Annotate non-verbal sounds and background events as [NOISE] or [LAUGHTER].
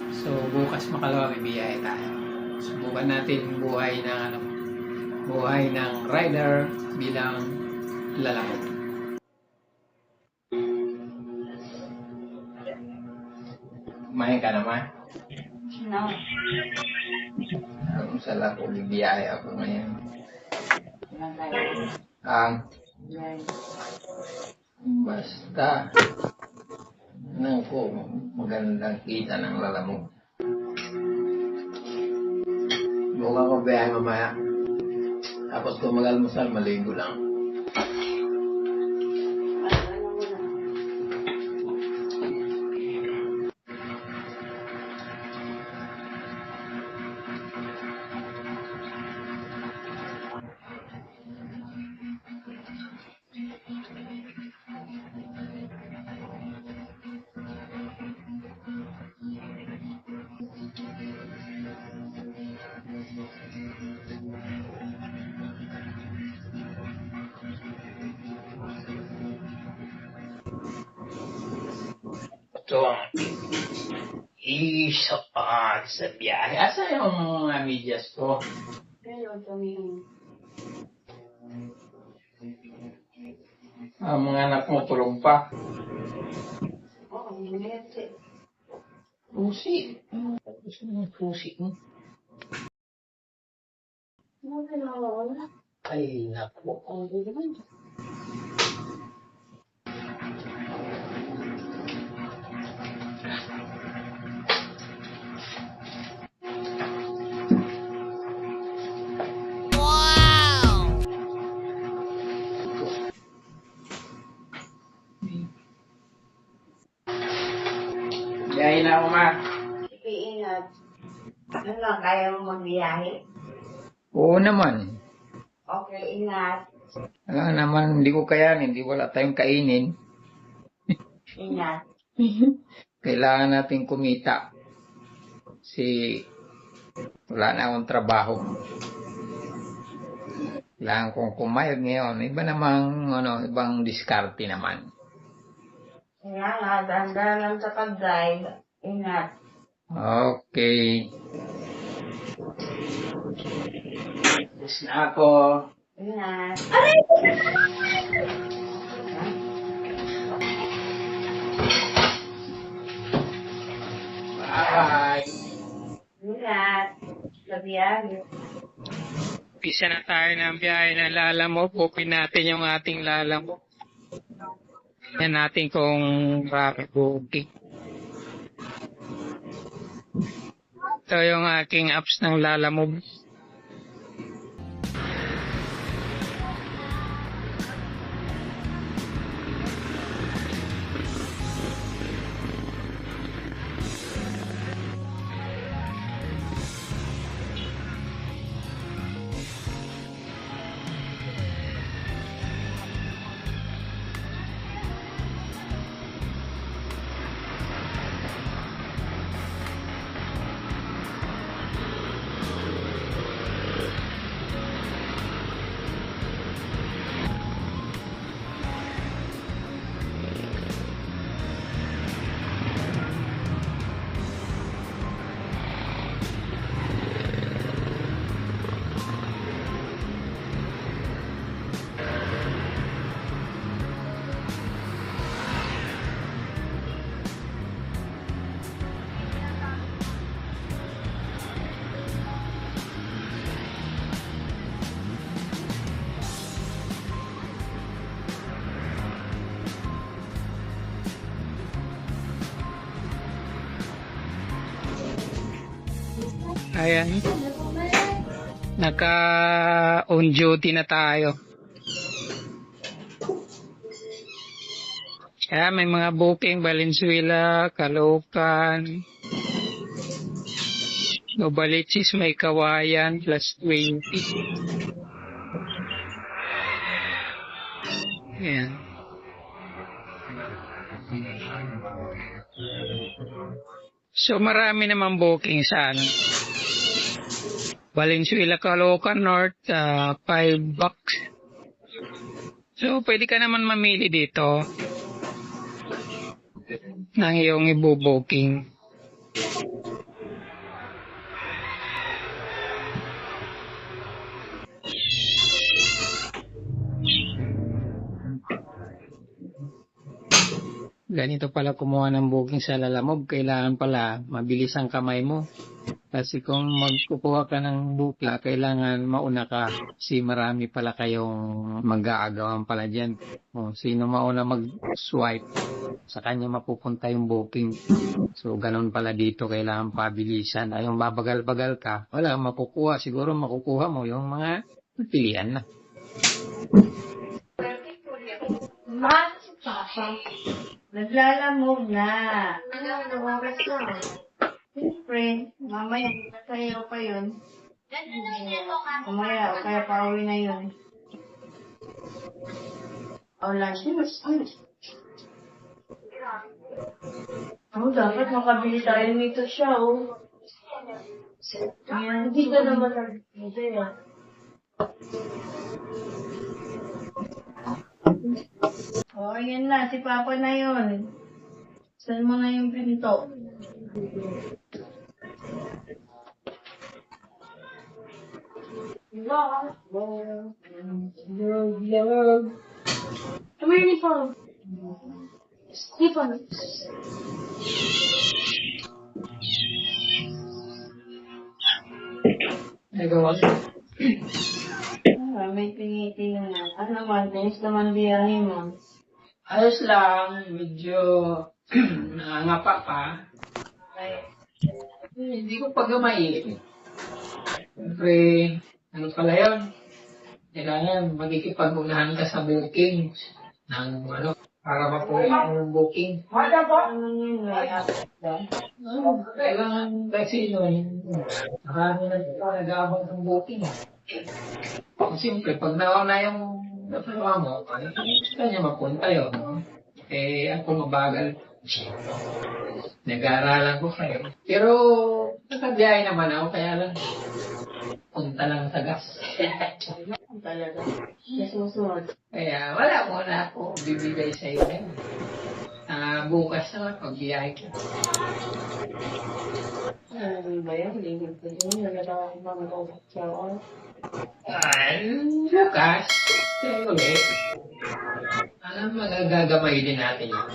So, bukas makalawa bibiyahe tayo. Subukan natin buhay ng ano, buhay ng rider bilang lalaki. Kumain ka naman. No. Ang sala ko, bibiyahe ako ngayon. Ang Yan. basta nang ko magandang kita ng lalamog. Buka ko biyahe mamaya. Tapos kung mag-almusal, maligo lang. Isa pa sa biyahe. Asa yung mga medyas ko? Pero tumingin. Ang mga anak mo tulong pa. Oo, minit eh. Pusi. Mo yung pusi mo? Ginawa mo? Ay, naku. Biyahe na ako, ma. Sige, ingat. Ano lang, kaya mo magbiyahe? Oo naman. Okay, ingat. Alam naman, hindi ko kayanin. Hindi wala tayong kainin. [LAUGHS] Ingat. Kailangan natin kumita. Si wala na akong trabaho. Kailangan kong kumayod ngayon. Iba namang, ano, ibang diskarte naman. Kaya nga, dahan-dahan lang sa pag-drive. Ingat. Okay. Yes na ako. Ingat. Bye. Ingat. Sa biyahe. Pisa na tayo ng biyahe ng Lalamog. Bukin natin yung ating Lalamog. Yan natin kung rapid booking. Ito yung aking apps ng Lalamog. Ayan. Naka on duty na tayo. Kaya may mga booking Valenzuela, Caloocan, Novaliches, may Kawayan, plus 20. Ayan. So marami naman booking sa ano. Valenzuela, Caloocan North, ah, uh, 5 bucks. So, pwede ka naman mamili dito ng iyong ibubuking. Ganito pala kumuha ng booking sa lalamog. Kailangan pala mabilis ang kamay mo. Kasi kung magkukuha ka ng bukla, kailangan mauna ka. Kasi marami pala kayong mag-aagawan pala dyan. O, sino mauna mag-swipe, sa kanya mapupunta yung booking. So, ganun pala dito, kailangan pabilisan. Ay, yung babagal-bagal ka, wala, makukuha. Siguro makukuha mo yung mga pilihan na. Ma, Papa, naglalamog na. Ano, lumabas na. Siyempre, mamaya, sayo pa yun. Mamaya, o kaya pauwi na yun. O, lunch. Oh, dapat makabili tayo nito siya, oh. Ayan, hindi ka naman nag-hindi, ah. Oh, ayan na. Si Papa na yun. Saan mo na yung pinto? Come here, Nico. Nico. Nagawa Ah, may tinitingnan na. Ano naman, tinis naman biyahe mo. Ayos lang, medyo nangangapa pa. Ay, hindi ko pagamay. Siyempre, ano pala yun? Kailangan magkikipag-unahan ka sa booking ng ano, para mapuha mo ng booking. Ano yun, may apat ba? Ano, kailangan kasi yun, marami na nag-aabang ng booking. Siyempre, pag nauna yung napawa mo, kanya mapunta yun. Eh, ako mabagal. Nag-aaralan ko kayo. Pero, nakabiyahe naman ako, kaya lang, punta lang sa gas. Talaga. Sa susunod. kaya, wala muna ako bibigay sa iyo. ngayon. Ah, bukas na, pagbiyahe ko. Ano ba yan? Ligid ko yun. Nagkatawa ko ba mag-over siya ako? Bukas, ulit. Alam, magagagamay din natin yun.